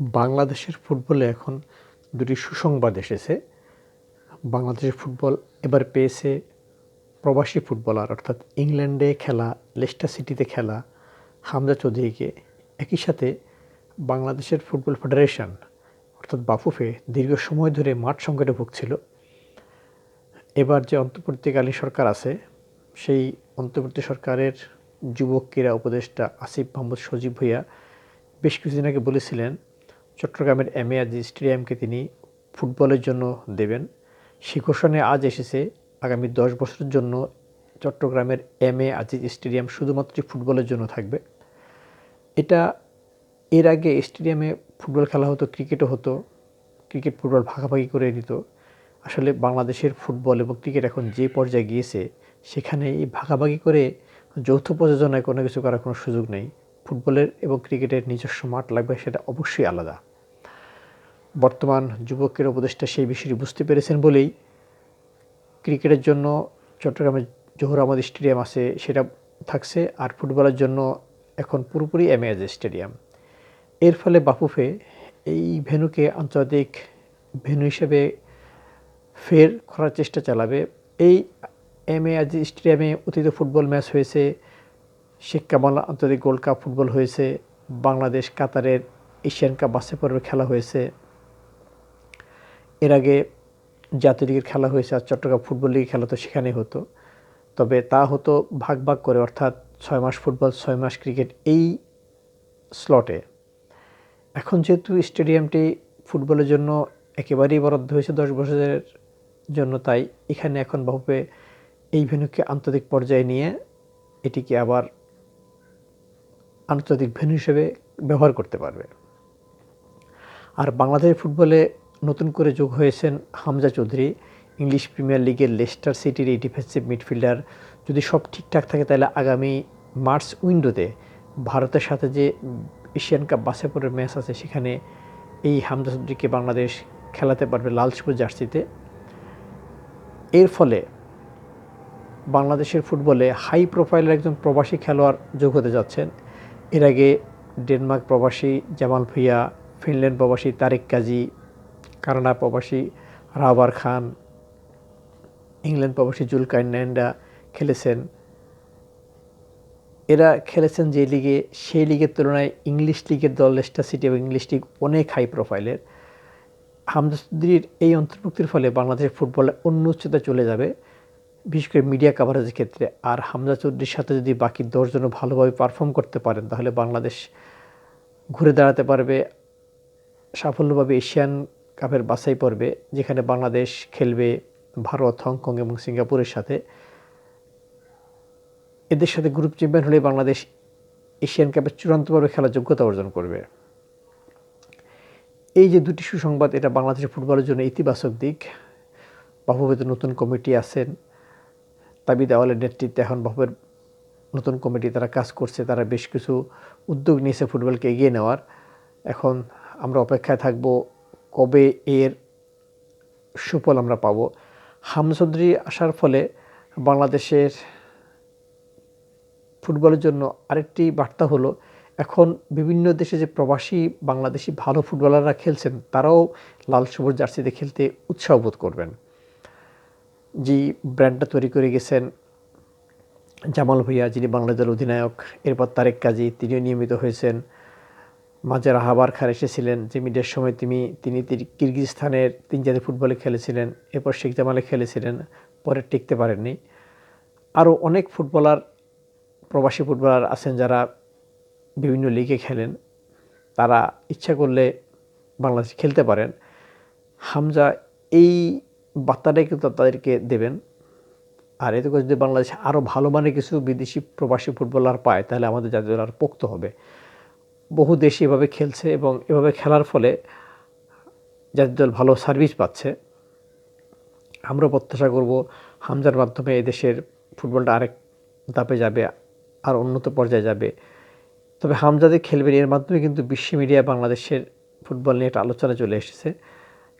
বাংলাদেশের ফুটবলে এখন দুটি সুসংবাদ এসেছে। বাংলাদেশের ফুটবল এবার পেয়েছে প্রবাসী ফুটবলার, অর্থাৎ ইংল্যান্ডে খেলা, লেস্টার সিটিতে খেলা, হামজা চৌধুরীকে একই সাথে বাংলাদেশের ফুটবল ফেডারেশন, অর্থাৎ বাফুফে, দীর্ঘ সময় ধরে মাঠ সংকটে ভুগছিল। এবার যে অন্তর্বর্তীকালীন সরকার আছে, সেই অন্তর্বর্তী সরকারের যুবক ক্রীড়া উপদেষ্টা আসিফ মাহমুদ সজীব ভুইয়া বেশ কিছুদিন আগে বলেছিলেন চট্টগ্রামের এম এ আজিজ স্টেডিয়ামকে তিনি ফুটবলের জন্য দেবেন। সে ঘোষণায় আজ এসেছে। আগামী দশ বছরের জন্য চট্টগ্রামের এম এ আজিজ স্টেডিয়াম শুধুমাত্র ফুটবলের জন্য থাকবে। এটা এর আগে স্টেডিয়ামে ফুটবল খেলা হতো, ক্রিকেটও হতো। ক্রিকেট, ফুটবল ভাগাভাগি করে নিত। আসলে বাংলাদেশের ফুটবল এবং ক্রিকেট এখন যে পর্যায়ে গিয়েছে সেখানে এই ভাগাভাগি করে যৌথ প্রযোজনায় কোনো কিছু করার কোনো সুযোগ নেই। ফুটবলের এবং ক্রিকেটের নিজস্ব মাঠ লাগবে, সেটা অবশ্যই আলাদা। বর্তমান যুবকের উপদেষ্টা সেই বিষয়টি বুঝতে পেরেছেন বলেই ক্রিকেটের জন্য চট্টগ্রামে জহুর আহমদ স্টেডিয়াম আছে, সেটা থাকছে আর ফুটবলের জন্য এখন পুরোপুরি এমএজ স্টেডিয়াম। এর ফলে বাফুফে এই ভেনুকে আন্তর্জাতিক ভেনু হিসেবে ফের করার চেষ্টা চালাবে। এই এম এ আজি স্টেডিয়ামে অতীত ফুটবল ম্যাচ হয়েছে, শেখ কামাল আন্তর্জাতিক গোল্ড কাপ ফুটবল হয়েছে, বাংলাদেশ, কাতারের এশিয়ান কাপ বাসে পর্বে খেলা হয়েছে। এর আগে জাতীয় লিগের খেলা হয়েছে আর চট্টগ্রাম ফুটবল লিগের খেলা তো সেখানেই হতো। তবে তা হতো ভাগ ভাগ করে অর্থাৎ ছয় মাস ফুটবল, ছয় মাস ক্রিকেট এই স্লটে এখন যেহেতু স্টেডিয়ামটি ফুটবলের জন্য একেবারেই বরাদ্দ হয়েছে দশ বছরের জন্য, তাই এখানে এখন বাহুপে এই ভেন্যুকে আন্তর্জাতিক পর্যায়ে নিয়ে এটিকে আবার আন্তর্জাতিক ভেন্যু হিসেবে ব্যবহার করতে পারবে। আর বাংলাদেশ ফুটবলে নতুন করে যোগ হয়েছেন হামজা চৌধুরী, ইংলিশ প্রিমিয়ার লিগের লেস্টার সিটির এই ডিফেন্সিভ মিডফিল্ডার যদি সব ঠিকঠাক থাকে তাহলে আগামী মার্চ উইন্ডোতে ভারতের সাথে যে এশিয়ান কাপ বাসেপুরের ম্যাচ আছে, সেখানে এই হামজা চৌধুরীকে বাংলাদেশ খেলাতে পারবে লাল সবুজ জার্সিতে। এর ফলে বাংলাদেশের ফুটবলে হাই প্রোফাইলের একজন প্রবাসী খেলোয়াড় যোগ হতে যাচ্ছেন। এর আগে ডেনমার্ক প্রবাসী জামাল ভুইয়া, ফিনল্যান্ড প্রবাসী তারেক কাজী কানাডা প্রবাসী রাবার খান, ইংল্যান্ড প্রবাসী জুলকাইন ন্যান্ডা খেলেছেন। এরা খেলেছেন যে লিগে সেই লিগের তুলনায় ইংলিশ লিগের দল লেস্টার সিটি এবং ইংলিশ লিগ অনেক হাই প্রোফাইলের হামদাসুদ্দির এই অন্তর্ভুক্তির ফলে বাংলাদেশের ফুটবলে অন্য উচ্চতা চলে যাবে। বিশেষ করে মিডিয়া কাভারেজের ক্ষেত্রে। আর হামজা চৌধুরীর সাথে যদি বাকি দশজনও ভালোভাবে পারফর্ম করতে পারেন, তাহলে বাংলাদেশ ঘুরে দাঁড়াতে পারবে সাফল্যভাবে এশিয়ান কাপের বাছাই পর্বে, যেখানে বাংলাদেশ খেলবে ভারত, হংকং এবং সিঙ্গাপুরের সাথে। এদের সাথে গ্রুপ চ্যাম্পিয়ন হলে বাংলাদেশ এশিয়ান কাপের চূড়ান্তভাবে খেলার যোগ্যতা অর্জন করবে। এই যে দুটি সুসংবাদ, এটা বাংলাদেশের ফুটবলের জন্য ইতিবাচক দিক। বাফুবেতে নতুন কমিটি আছেন তাবি দেওয়ালের নেতৃত্বে এখন বাফুবের নতুন কমিটি তারা কাজ করছে, তারা বেশ কিছু উদ্যোগ নিয়েছে ফুটবলকে এগিয়ে নেওয়ার। এখন আমরা অপেক্ষায় থাকব কবে এর সুফল আমরা পাব? হামচৌধুরী আসার ফলে বাংলাদেশের ফুটবলের জন্য আরেকটি বার্তা হলো, এখন বিভিন্ন দেশে যে প্রবাসী বাংলাদেশি ভালো ফুটবলাররা খেলছেন, তারাও লাল সবুজ জার্সিতে খেলতে উৎসাহ বোধ করবেন। যে ব্র্যান্ডটা তৈরি করে গেছেন জামাল ভুইয়া, যিনি বাংলাদেশের অধিনায়ক, এরপর তারেক কাজী, তিনিও নিয়মিত হয়েছেন। মাঝে রাহাবার খান এসেছিলেন যে মিডিয়ার সময় তিনি তিনি কিরগিজস্তানের তিন জাতীয় ফুটবলে খেলেছিলেন, এরপর শেখ জামালে খেলেছিলেন, পরে টিকতে পারেননি। আরও অনেক ফুটবলার, প্রবাসী ফুটবলার আছেন যারা বিভিন্ন লিগে খেলেন। তারা ইচ্ছা করলে বাংলাদেশে খেলতে পারেন। হামজা এই বার্তাটাই কিন্তু তাদেরকে দেবেন। আর এতে করে যদি বাংলাদেশে আরও ভালো মানের কিছু বিদেশি প্রবাসী ফুটবলার পায়, তাহলে আমাদের জাতীয় দল আর পোক্ত হবে। বহু দেশে এভাবে খেলছে এবং এভাবে খেলার ফলে জাতীয় দল ভালো সার্ভিস পাচ্ছে। আমরা প্রত্যাশা করব হামজার মাধ্যমে দেশের ফুটবলটা আরেক ধাপে যাবে, আর উন্নত পর্যায়ে যাবে। তবে হামজাদে খেলবেন, এর মাধ্যমে কিন্তু বিশ্ব মিডিয়া বাংলাদেশের ফুটবল নিয়ে একটা আলোচনা চলে এসেছে।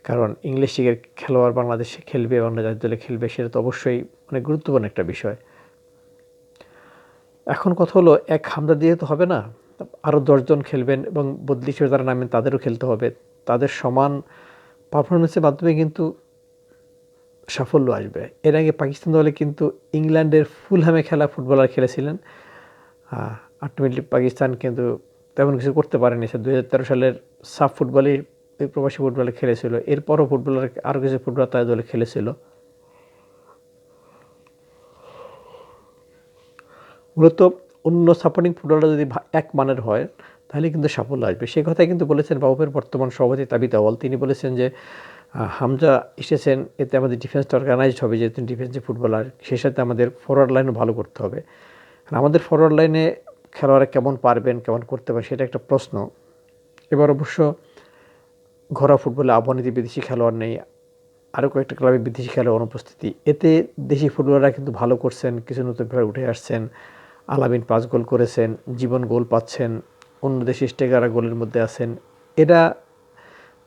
কারণ ইংলিশ লিগের খেলোয়াড় বাংলাদেশে খেলবে বাংলা জাতীয় দলে খেলবে, সেটা তো অবশ্যই অনেক গুরুত্বপূর্ণ একটা বিষয়। এখন কথা হলো, এক হামজা দিয়ে তো হবে না? আরও দশজন খেলবেন এবং বদলি হিসেবে যারা নামেন তাদেরও খেলতে হবে। তাদের সমান পারফরমেন্সের মাধ্যমে কিন্তু সাফল্য আসবে। এর আগে পাকিস্তান দলে কিন্তু ইংল্যান্ডের ফুলহামে খেলা ফুটবলার খেলেছিলেন। আলটিমেটলি পাকিস্তান কিন্তু তেমন কিছু করতে পারেনি। সে দু হাজার তেরো সালের সাফ ফুটবলে প্রবাসী ফুটবলে খেলেছিল। এরপরও ফুটবলার আরও কিছু ফুটবলার তাদের দলে খেলেছিল। মূলত অন্য সাপোর্টিং ফুটবলার যদি এক মানের হয়, তাহলে কিন্তু সাফল্য আসবে। সেই কথাই কিন্তু বলেছেন বাবুপের বর্তমান সভাপতি তাবিদ আওয়াল তিনি বলেছেন যে হামজা এসেছেন, এতে আমাদের ডিফেন্সটা অর্গানাইজড হবে, যেহেতু ডিফেন্সে ফুটবলার সেই সাথে আমাদের ফরওয়ার্ড লাইনও ভালো করতে হবে। আমাদের ফরওয়ার্ড লাইনে খেলোয়াড়রা কেমন পারবেন, কেমন করতে পারবেন, সেটা একটা প্রশ্ন। এবার অবশ্য ঘরোয়া ফুটবলে আবহানীতি বিদেশি খেলোয়াড় নেই, আরও কয়েকটা ক্লাবে বিদেশি খেলোয়াড় অনুপস্থিতি। এতে দেশি ফুটবলাররা কিন্তু ভালো করছেন, কিছু নতুন প্লেয়ার উঠে আসছেন। আলামিন পাঁচ গোল করেছেন, জীবন গোল পাচ্ছেন, অন্য দেশি স্টেকাররা গোলের মধ্যে আছেন। এরা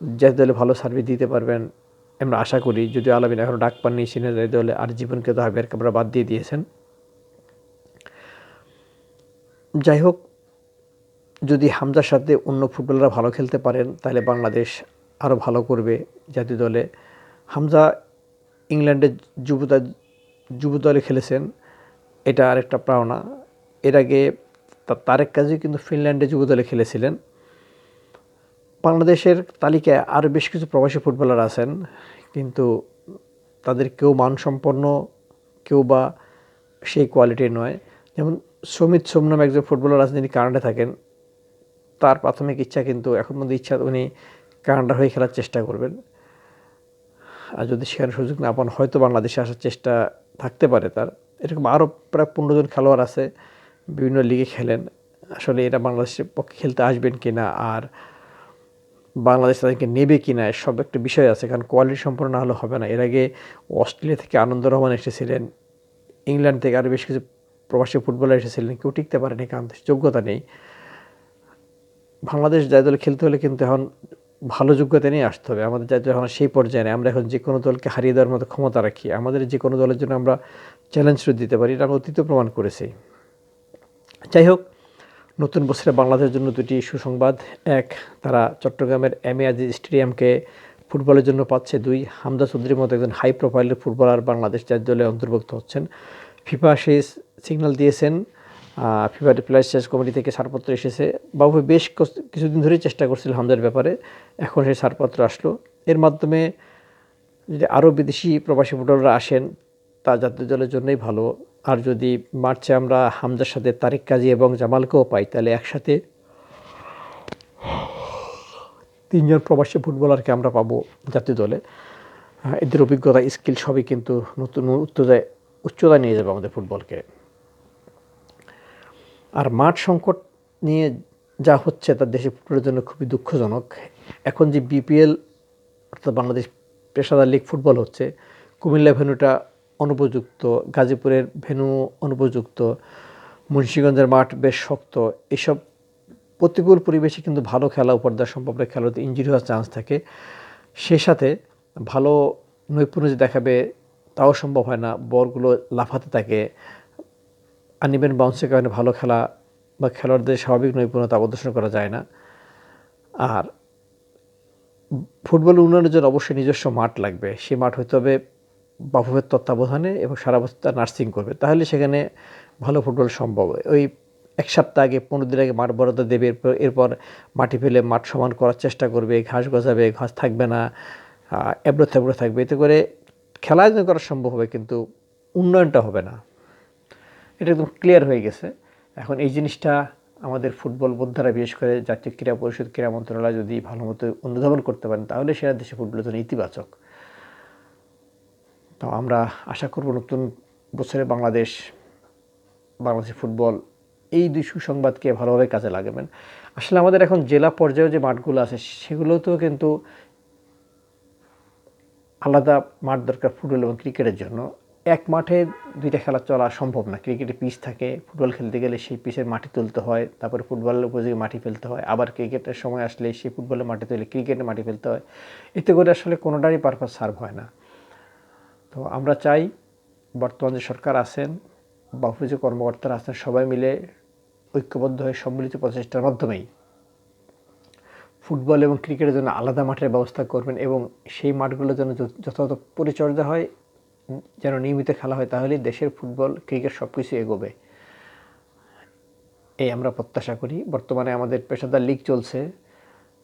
জাতীয় দলে ভালো সার্ভিস দিতে পারবেন, আমরা আশা করি। যদি আলামিন এখনও ডাক পাননি, সিনিয়র জাতীয় দলে আর জীবনকে তো হাবিয়ার কাপড়া বাদ দিয়ে দিয়েছেন। যাই হোক, যদি হামজার সাথে অন্য ফুটবলাররা ভালো খেলতে পারেন, তাহলে বাংলাদেশ আরও ভালো করবে জাতীয় দলে। হামজা ইংল্যান্ডের যুবতা যুব দলে খেলেছেন, এটা আরেকটা পাওনা। এর আগে তারেক কাজী কিন্তু ফিনল্যান্ডে যুব দলে খেলেছিলেন। বাংলাদেশের তালিকায় আরও বেশ কিছু প্রবাসী ফুটবলার আছেন, কিন্তু তাদের কেউ মানসম্পন্ন, কেউ বা সেই কোয়ালিটির নয়। যেমন সমিত সোম নামে একজন ফুটবলার আছেন, যিনি কানাডা থাকেন। তার প্রাথমিক ইচ্ছা কিন্তু এখন মধ্যে ইচ্ছা উনি কানাডা হয়ে খেলার চেষ্টা করবেন। আর যদি সেখানে সুযোগ না পান, হয়তো বাংলাদেশে আসার চেষ্টা থাকতে পারে তার। এরকম আরও প্রায় পনেরো জন খেলোয়াড় আছে। বিভিন্ন লিগে খেলেন। আসলে এরা বাংলাদেশের পক্ষে খেলতে আসবেন কি না আর বাংলাদেশ তাদেরকে নেবে কি না সব একটা বিষয় আছে। কারণ কোয়ালিটি সম্পূর্ণ না হলে হবে না। এর আগে অস্ট্রেলিয়া থেকে আনন্দ রহমান এসেছিলেন, ইংল্যান্ড থেকে আরও বেশ কিছু প্রবাসী ফুটবলার এসেছিলেন, কেউ টিকতে পারেনি, কারণ যোগ্যতা নেই। বাংলাদেশ জাতীয় দলে খেলতে হলে কিন্তু এখন ভালো যোগ্যতা নিয়ে আসতে হবে। আমাদের জাতীয় এখন সেই পর্যায়ে আমরা এখন যে কোনো দলকে হারিয়ে দেওয়ার মতো ক্ষমতা রাখি। আমাদের যে কোনো দলের জন্য আমরা চ্যালেঞ্জ দিতে পারি। এটা আমরা অতীত প্রমাণ করেছি। যাই হোক নতুন বছরে বাংলাদেশের জন্য দুটি সুসংবাদ। এক, তারা চট্টগ্রামের এম এ আজিজ স্টেডিয়ামকে ফুটবলের জন্য পাচ্ছে দুই হামদা চৌধুরীর মতো একজন হাই প্রোফাইলের ফুটবলার বাংলাদেশ জাতীয় দলে অন্তর্ভুক্ত হচ্ছেন। ফিফা সেই সিগন্যাল দিয়েছেন। ফিফা প্লেয়ার শেষ কমিটি থেকে ছাড়পত্র এসেছে। বাবু বেশ কিছুদিন ধরেই চেষ্টা করছিল হামদার ব্যাপারে। এখন সেই ছাড়পত্র আসলো। এর মাধ্যমে যদি আরও বিদেশি প্রবাসী ফুটবলাররা আসেন, তা জাতীয় দলের জন্যই ভালো। আর যদি মার্চে আমরা হামজার সাথে তারিক কাজী এবং জামালকেও পাই, তাহলে একসাথে তিনজন প্রবাসী ফুটবলারকে আমরা পাবো জাতীয় দলে। এদের অভিজ্ঞতা, স্কিল সবই কিন্তু নতুন উচ্চতায় উচ্চতায় নিয়ে যাবে আমাদের ফুটবলকে। আর মাঠ সংকট নিয়ে যা হচ্ছে তার দেশে ফুটবলের জন্য খুবই দুঃখজনক। এখন যে বিপিএল অর্থাৎ বাংলাদেশ পেশাদার লিগ ফুটবল হচ্ছে, কুমিল্লা ভেনুটা অনুপযুক্ত, গাজীপুরের ভেনু অনুপযুক্ত, মুন্সীগঞ্জের মাঠ বেশ শক্ত। এসব প্রতিকূল পরিবেশে কিন্তু ভালো খেলা উপর দেওয়া সম্ভব নয় খেলাতে ইঞ্জুরি হওয়ার চান্স থাকে। সে সাথে ভালো নৈপুণ্য যে দেখাবে তাও সম্ভব হয় না। বলগুলো লাফাতে থাকে। আনিবেন বাউন্সের কারণে ভালো খেলা বা খেলোয়াড়দের স্বাভাবিক নৈপুণ্যতা প্রদর্শন করা যায় না। আর ফুটবল উন্নয়নের জন্য অবশ্যই নিজস্ব মাঠ লাগবে। সেই মাঠ হইতে হবে বাফুফের তত্ত্বাবধানে এবং সারা বছর নার্সিং করবে। তাহলে সেখানে ভালো ফুটবল সম্ভব ওই এক সপ্তাহ আগে, পনেরো দিন আগে মাঠ বরাদ্দ দেবে, এরপর এরপর মাটি ফেলে মাঠ সমান করার চেষ্টা করবে, ঘাস গজাবে, ঘাস থাকবে না এবড়ো থেবড়ো থাকবে। এতে করে খেলা আয়োজন করা সম্ভব হবে কিন্তু উন্নয়নটা হবে না। এটা একদম ক্লিয়ার হয়ে গেছে। এখন এই জিনিসটা আমাদের ফুটবল বোদ্ধারা, বিশেষ করে জাতীয় ক্রীড়া পরিষদ, ক্রীড়া মন্ত্রণালয় যদি ভালো মতো অনুধাবন করতে পারেন, তাহলে সেটা দেশে ফুটবলের জন্য ইতিবাচক তো আমরা আশা করব নতুন বছরে বাংলাদেশ, বাংলাদেশের ফুটবল এই দুই সুসংবাদকে ভালোভাবে কাজে লাগাবেন। আসলে আমাদের এখন জেলা পর্যায়ে যে মাঠগুলো আছে, সেগুলোতেও কিন্তু আলাদা মাঠ দরকার ফুটবল এবং ক্রিকেটের জন্য। এক মাঠে দুইটা খেলা চলা সম্ভব না। ক্রিকেটে পিচ থাকে, ফুটবল খেলতে গেলে সেই পিচের মাটি তুলতে হয়, তারপরে ফুটবলের উপযোগী মাটি ফেলতে হয়। আবার ক্রিকেটের সময় আসলে সেই ফুটবলের মাটি তুলে ক্রিকেটে মাটি ফেলতে হয়। এতে করে আসলে কোনোটারই পারপাস সার্ভ হয় না। তো আমরা চাই বর্তমান যে সরকার আছেন বাফু যে কর্মকর্তারা আছেন, সবাই মিলে ঐক্যবদ্ধ হয়ে সম্মিলিত প্রচেষ্টার মাধ্যমেই ফুটবল এবং ক্রিকেটের জন্য আলাদা মাঠের ব্যবস্থা করবেন এবং সেই মাঠগুলোর জন্য যথাযথ পরিচর্যা হয়, যেন নিয়মিত খেলা হয়, তাহলেই দেশের ফুটবল, ক্রিকেট সব কিছু এগোবে। এই আমরা প্রত্যাশা করি। বর্তমানে আমাদের পেশাদার লিগ চলছে।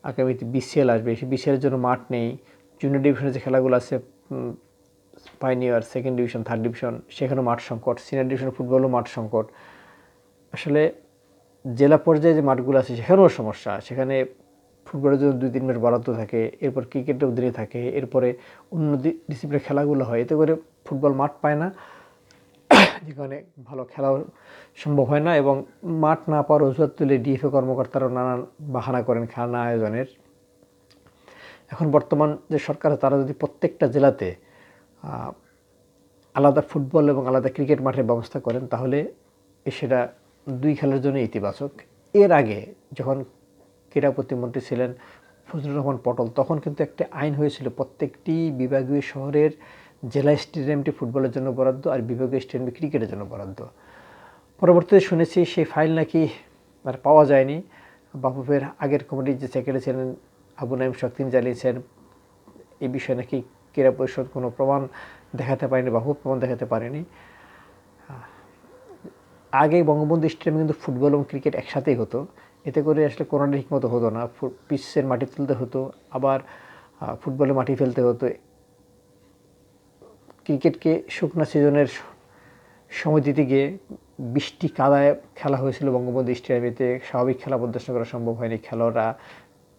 আগামীতে বিসিএল আসবে। সেই বিসিএলের জন্য মাঠ নেই। জুনিয়র ডিভিশনের যে খেলাগুলো আছে pioneer second division third division সেখানেও মাঠ সংকট সিনিয়র ডিভিশন ফুটবলও মাঠ সংকট। আসলে জেলা পর্যায়ে যে মাঠগুলো আছে, সেখানেও সমস্যা। সেখানে ফুটবলের জন্য দুই, তিন মাস বরাদ্দ থাকে, এরপর ক্রিকেটেও দিনে থাকে, এরপরে অন্য ডিসিপ্লিনের খেলাগুলো হয়। এতে করে ফুটবল মাঠ পায় না যেখানে ভালো খেলাও সম্ভব হয় না এবং মাঠ না পাওয়ার অজুহাত তুলে ডিএফএ কর্মকর্তারাও নানান বাহানা করেন খেলা আয়োজনের। এখন বর্তমান যে সরকার তারা যদি প্রত্যেকটা জেলাতে আলাদা ফুটবল এবং আলাদা ক্রিকেট মাঠের ব্যবস্থা করেন, তাহলে সেটা দুই খেলার জন্য ইতিবাচক। এর আগে যখন ক্রীড়া প্রতিমন্ত্রী ছিলেন ফজলুর রহমান পটল, তখন কিন্তু একটি আইন হয়েছিল প্রত্যেকটি বিভাগীয় শহরের জেলা স্টেডিয়ামটি ফুটবলের জন্য বরাদ্দ আর বিভাগীয় স্টেডিয়ামটি ক্রিকেটের জন্য বরাদ্দ। পরবর্তীতে শুনেছি সেই ফাইল নাকি আর পাওয়া যায়নি। বাফুফের আগের কমিটির যে সেক্রেটারি ছিলেন আবু নাইম শখ তিনি জানিয়েছেন এই বিষয়ে নাকি ক্রীড়া পরিষদ কোনো প্রমাণ দেখাতে পারেনি বাহু প্রমাণ দেখাতে পারেনি। আগে বঙ্গবন্ধু স্টেডিয়ামে কিন্তু ফুটবল এবং ক্রিকেট একসাথেই হতো। এতে করে আসলে কোনোটা ঠিকমতো হতো না। পিচের মাটি তুলতে হতো, আবার ফুটবলে মাটি ফেলতে হতো। ক্রিকেটকে শুকনা সিজনের সময় দিতে গিয়ে বৃষ্টি কাদায় খেলা হয়েছিল বঙ্গবন্ধু স্টেডিয়ামেতে। স্বাভাবিক খেলা প্রদর্শন করা সম্ভব হয়নি। খেলোয়াড়রা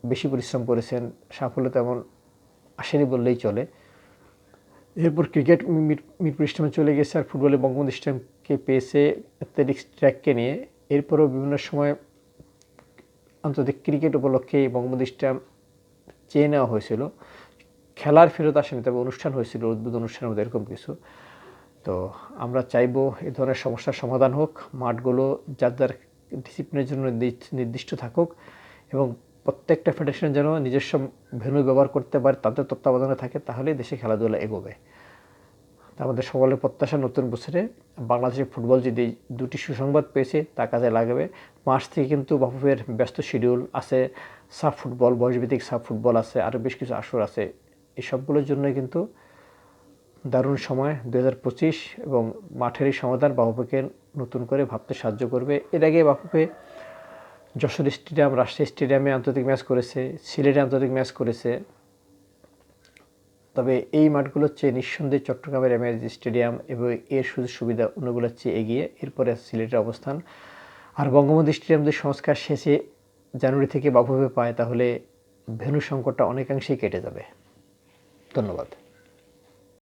বেশি পরিশ্রম করেছেন। সাফল্য তেমন আসেনি বললেই চলে। এরপর ক্রিকেট মিরপুর স্টেডিয়ামে চলে গেছে আর ফুটবলে বঙ্গবন্ধু স্টেডিয়ামকে পেয়েছে অ্যাথলেটিক্স ট্র্যাককে নিয়ে। এরপরও বিভিন্ন সময় আন্তর্জাতিক ক্রিকেট উপলক্ষে বঙ্গবন্ধু স্টেডিয়াম চেয়ে নেওয়া হয়েছিল। খেলার ফেরত আসেনি, তবে অনুষ্ঠান হয়েছিল, উদ্বোধন অনুষ্ঠানের মধ্যে এরকম কিছু। তো আমরা চাইব এই ধরনের সমস্যার সমাধান হোক, মাঠগুলো যার যার ডিসিপ্লিনের জন্য নির্দিষ্ট থাকুক এবং প্রত্যেকটা ফেডারেশন যেন নিজস্ব ভেন্যু ব্যবহার করতে পারে, তাদের তত্ত্বাবধানে থাকে, তাহলেই দেশে খেলাধুলা এগোবে। আমাদের সকলের প্রত্যাশা নতুন বছরে বাংলাদেশের ফুটবল যদি দুটি সুসংবাদ পেয়েছে, তা কাজে লাগাবে। মার্চ থেকে কিন্তু বাফুফের ব্যস্ত শিডিউল আছে সাব ফুটবল, বয়সভিত্তিক সাব ফুটবল আছে, আরও বেশ কিছু আসর আছে। এই সবগুলোর জন্যই কিন্তু দারুণ সময় দু হাজার পঁচিশ এবং মাঠেরই সমাধান বাফুফেকে নতুন করে ভাবতে সাহায্য করবে। এর আগে বাফুফে যশোর স্টেডিয়াম, রাজশাহী স্টেডিয়ামে আন্তর্জাতিক ম্যাচ করেছে, সিলেটে আন্তর্জাতিক ম্যাচ করেছে। তবে এই মাঠগুলো হচ্ছে নিঃসন্দেহে চট্টগ্রামের এমএজি স্টেডিয়াম এবং এর সুযোগ সুবিধা অন্যগুলোর চেয়ে এগিয়ে। এরপরে সিলেটের অবস্থান। আর বঙ্গবন্ধু স্টেডিয়াম যদি সংস্কার শেষে জানুয়ারি থেকে বাফুফে পায়, তাহলে ভেন্যু সংকটটা অনেকাংশেই কেটে যাবে। ধন্যবাদ।